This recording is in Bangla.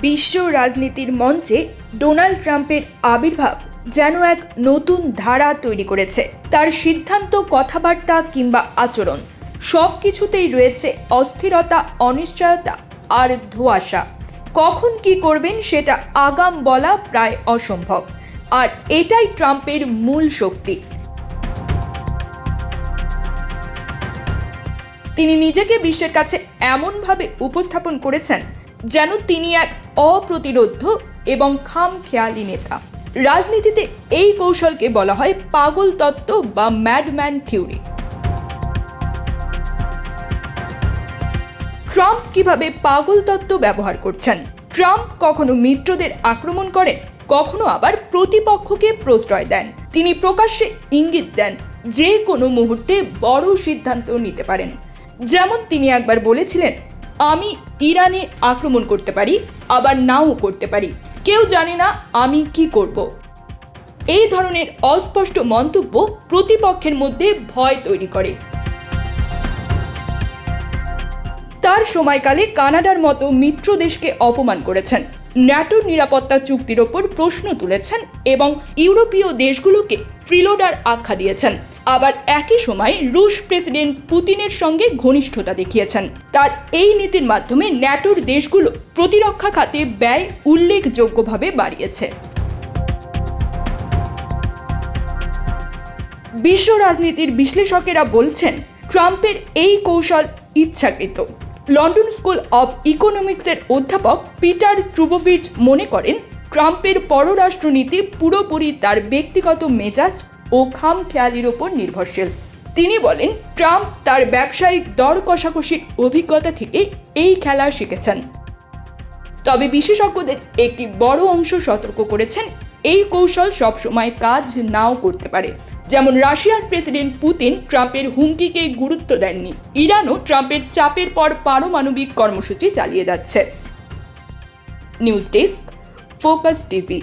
বিশ্ব রাজনীতির মঞ্চে ডোনাল্ড ট্রাম্পের আবির্ভাব যেন এক নতুন ধারা তৈরি করেছে। তার সিদ্ধান্ত, কথাবার্তা কিংবা আচরণ সব কিছুতেই রয়েছে অস্থিরতা, অনিশ্চয়তা আর ধোঁয়াশা। কখন কি করবেন সেটা আগাম বলা প্রায় অসম্ভব। আর এটাই ট্রাম্পের মূল শক্তি। তিনি নিজেকে বিশ্বের কাছে এমনভাবে উপস্থাপন করেছেন যেন তিনি এক অপ্রতিরোধ্য এবং খাম খেয়ালি নেতা। রাজনীতিতে এই কৌশলকে বলা হয় পাগল তত্ত্ব বা ম্যাডম্যান থিওরি ট্রাম্প কীভাবে পাগল তত্ত্ব ব্যবহার করছেন? ট্রাম্প কখনো মিত্রদের আক্রমণ করেন? কখনো আবার প্রতিপক্ষকে প্রশ্রয় দেন? তিনি প্রকাশ্যে ইঙ্গিত দেন, যে কোনো মুহূর্তে বড় সিদ্ধান্ত নিতে পারেন। যেমন তিনি একবার বলেছিলেন আমি ইরানে আক্রমণ করতে পারি, আবার নাও করতে পারি। কেউ জানে না আমি কি করব। এই ধরনের অস্পষ্ট মন্তব্য প্রতিপক্ষের মধ্যে ভয় তৈরি করে। তার সময়কালে কানাডার মতো মিত্র দেশকে অপমান করেছেন। ন্যাটোর নিরাপত্তা চুক্তির ওপর প্রশ্ন তুলেছেন এবং ইউরোপীয় দেশগুলোকে ফ্রিলোডার আখ্যা দিয়েছেন। আবার একই সময় রুশ প্রেসিডেন্ট পুতিনের সঙ্গে ঘনিষ্ঠতা দেখিয়েছেন। তার এই নীতির মাধ্যমে ন্যাটোর দেশগুলো প্রতিরক্ষা খাতে ব্যয় উল্লেখযোগ্যভাবে বাড়িয়েছে। বিশ্ব রাজনীতির বিশ্লেষকেরা বলছেন, ট্রাম্পের এই কৌশল ইচ্ছাকৃত। লন্ডন স্কুল অব ইকোনমিক্সের অধ্যাপক পিটার ট্রুবোভিচ মনে করেন, ট্রাম্পের পররাষ্ট্রনীতি পুরোপুরি তার ব্যক্তিগত মেজাজ ও খাম খেয়ালির ওপর নির্ভরশীল। তিনি বলেন, ট্রাম্প তার ব্যবসায়িক দর কষাকষির অভিজ্ঞতা থেকে এই খেলা শিখেছেন। তবে বিশেষজ্ঞদের একটি বড় অংশ সতর্ক করেছেন, এই কৌশল সবসময় কাজ নাও করতে পারে। যেমন রাশিয়ার প্রেসিডেন্ট পুতিন ট্রাম্পের হুমকিকে গুরুত্ব দেননি, ইরানও ট্রাম্পের চাপের পর পারমাণবিক কর্মসূচি চালিয়ে যাচ্ছে। News desk, Focus TV.